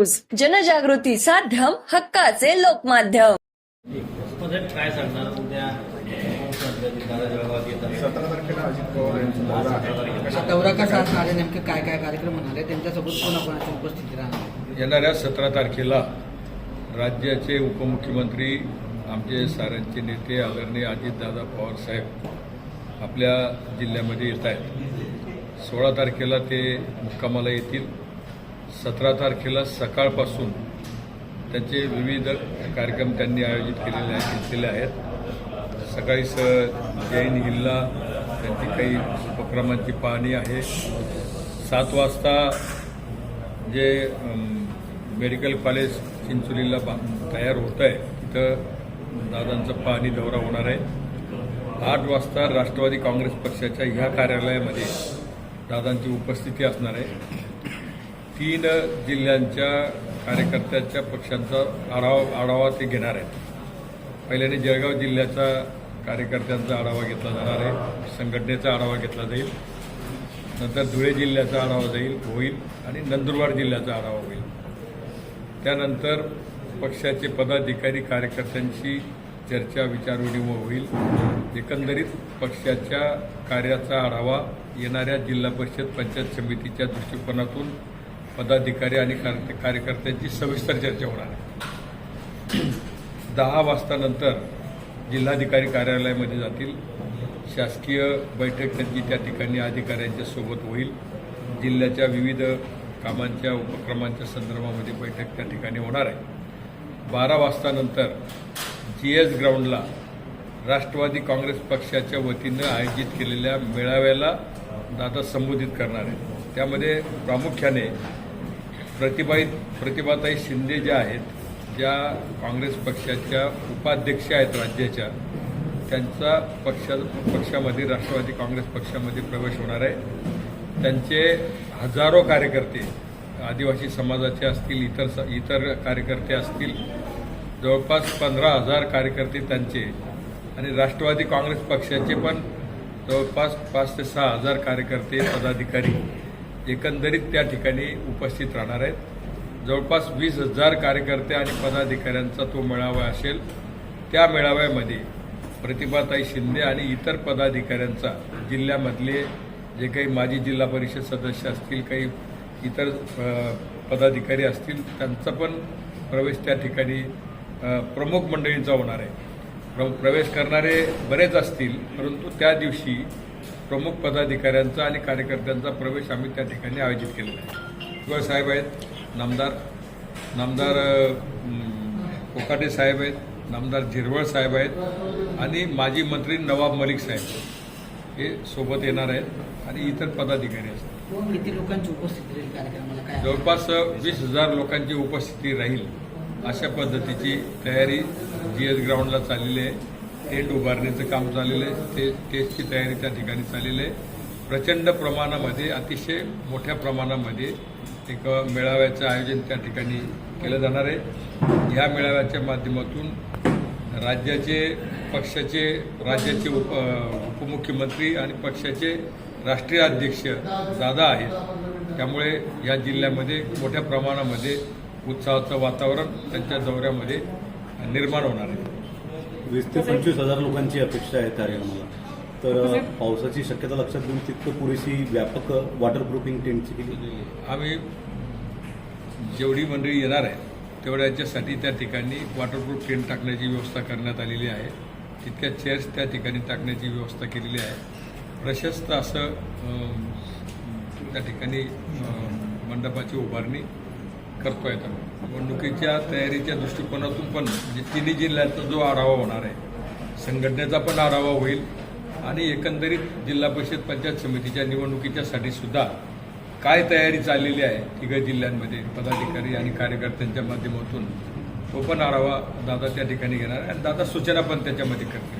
News जनजागृती साध्यम हक्काचे लोकमाध्यम. मध्ये काय सांगणार? उद्या दौरा कसा असणार आहे? नेमके काय काय कार्यक्रम होणार आहे? त्यांच्यासोबत कोणाकोणाची उपस्थिती राहणार आहे? येणाऱ्या सतरा तारखेला राज्याचे उपमुख्यमंत्री आमचे साऱ्यांचे नेते आदरणीय अजितदादा पवार साहेब आपल्या जिल्ह्यामध्ये येत आहेत. सोळा तारखेला ते मुक्कामाला येतील. सतरा तारखेला सकाळपासून त्यांचे विविध कार्यक्रम त्यांनी आयोजित केलेले आहेत घेतलेले आहेत. सकाळी स जैन हिल्ला त्यांची काही उपक्रमांची पाहणी आहे. सात वाजता जे मेडिकल कॉलेज चिंचोलीला तयार होत आहे तिथं दादांचा पाहणी दौरा होणार आहे. आठ वाजता राष्ट्रवादी काँग्रेस पक्षाच्या ह्या कार्यालयामध्ये दादांची उपस्थिती असणार आहे. तीन जिल्ह्यांच्या कार्यकर्त्यांच्या पक्षांचा आढावा आढावा ते घेणार आहेत. पहिल्याने जळगाव जिल्ह्याचा कार्यकर्त्यांचा आढावा घेतला जाणार आहे. संघटनेचा आढावा घेतला जाईल. नंतर धुळे जिल्ह्याचा आढावा जाईल होईल आणि नंदुरबार जिल्ह्याचा आढावा होईल. त्यानंतर पक्षाचे पदाधिकारी कार्यकर्त्यांशी चर्चा विचारविनिमय होईल. एकंदरीत पक्षाच्या कार्याचा आढावा येणाऱ्या जिल्हा परिषद पंचायत समितीच्या दृष्टिकोनातून पदाधिकारी आणि कार्य- कार्यकर्त्यांची सविस्तर चर्चा होणार आहे. दहा वाजतानंतर जिल्हाधिकारी कार्यालयामध्ये जातील. शासकीय बैठक त्यांची त्या ठिकाणी अधिकाऱ्यांच्या सोबत होईल. जिल्ह्याच्या विविध कामांच्या उपक्रमांच्या संदर्भामध्ये बैठक त्या ठिकाणी होणार आहे. बारा वाजतानंतर जी एस ग्राउंडला राष्ट्रवादी काँग्रेस पक्षाच्या वतीनं आयोजित केलेल्या मेळाव्याला दादा संबोधित करणार आहे त्यामध्ये प्रामुख्याने प्रतिभाई प्रतिभाताई शिंदे ज्या आहेत ज्या काँग्रेस पक्षाच्या उपाध्यक्ष आहेत राज्याच्या त्यांचा पक्षा पक्षामध्ये राष्ट्रवादी काँग्रेस पक्षामध्ये प्रवेश होणार आहे. त्यांचे हजारो कार्यकर्ते आदिवासी समाजाचे असतील इतर स- इतर कार्यकर्ते असतील जवळपास पंधरा हजार कार्यकर्ते त्यांचे आणि राष्ट्रवादी काँग्रेस पक्षाचे पण जवळपास पाच ते सहा हजार कार्यकर्ते पदाधिकारी एकंदरीत त्या ठिकाणी उपस्थित राहणार आहेत. जवळपास वीस हजार कार्यकर्ते आणि पदाधिकाऱ्यांचा तो मेळावा असेल. त्या मेळाव्यामध्ये प्रतिभाताई शिंदे आणि इतर पदाधिकाऱ्यांचा जिल्ह्यामधले जे काही माजी जिल्हा परिषद सदस्य असतील काही इतर पदाधिकारी असतील त्यांचा पण प्रवेश त्या ठिकाणी प्रमुख मंडळींचा होणार आहे. प्र- प्रवेश करणारे बरेच असतील परंतु त्या दिवशी प्रमुख पदाधिकाऱ्यांचा आणि कार्यकर्त्यांचा प्रवेश आम्ही त्या ठिकाणी आयोजित केलेला आहे. किंवा साहेब आहेत नामदार नामदार कोकाटे साहेब आहेत नामदार झिरवळ साहेब आहेत आणि माजी मंत्री नवाब मलिक साहेब हे सोबत येणार आहेत आणि इतर पदाधिकारी असतील किती लोकांची उपस्थिती राहील कार्यक्रमाला? काय? जवळपास वीस हजार लोकांची उपस्थिती राहील अशा पद्धतीची तयारी जी एस ग्राउंडला चाललेली आहे. टेंट उभारणीचं काम चाललेलं आहे. ते टेस्टची तयारी त्या ठिकाणी चाललेली आहे. प्रचंड प्रमाणामध्ये अतिशय मोठ्या प्रमाणामध्ये एक मेळाव्याचं आयोजन त्या ठिकाणी केलं जाणार आहे. ह्या मेळाव्याच्या माध्यमातून राज्याचे पक्षाचे राज्याचे उप उपमुख्यमंत्री आणि पक्षाचे राष्ट्रीय अध्यक्ष दादा आहेत. त्यामुळे या जिल्ह्यामध्ये मोठ्या प्रमाणामध्ये उत्साहाचं वातावरण त्यांच्या दौऱ्यामध्ये निर्माण होणार आहे. वीस ते पंचवीस हजार लोकांची अपेक्षा आहे कार्यक्रमाला तर पावसाची शक्यता लक्षात घेऊन तितकं पुरेशी व्यापक वॉटरप्रूफिंग टेंटची केली. आम्ही जेवढी मंडळी येणार आहे तेवढ्याच्यासाठी त्या ठिकाणी वॉटरप्रूफ टेंट टाकण्याची व्यवस्था करण्यात आलेली आहे. तितक्या चेअर्स त्या ठिकाणी टाकण्याची व्यवस्था केलेली आहे. प्रशस्त असं त्या ठिकाणी मंडपाची उभारणी करतो आहे तर निवडणुकीच्या तयारीच्या दृष्टिकोनातून पण म्हणजे तिन्ही जिल्ह्याचा जो आढावा होणार आहे संघटनेचा पण आढावा होईल आणि एकंदरीत जिल्हा परिषद पंचायत समितीच्या निवडणुकीच्यासाठी सुद्धा काय तयारी चाललेली आहे तिघं जिल्ह्यांमध्ये पदाधिकारी आणि कार्यकर्त्यांच्या माध्यमातून तो पण आढावा दादा त्या ठिकाणी घेणार आहे. आणि दादा सूचना पण त्याच्यामध्ये करतील.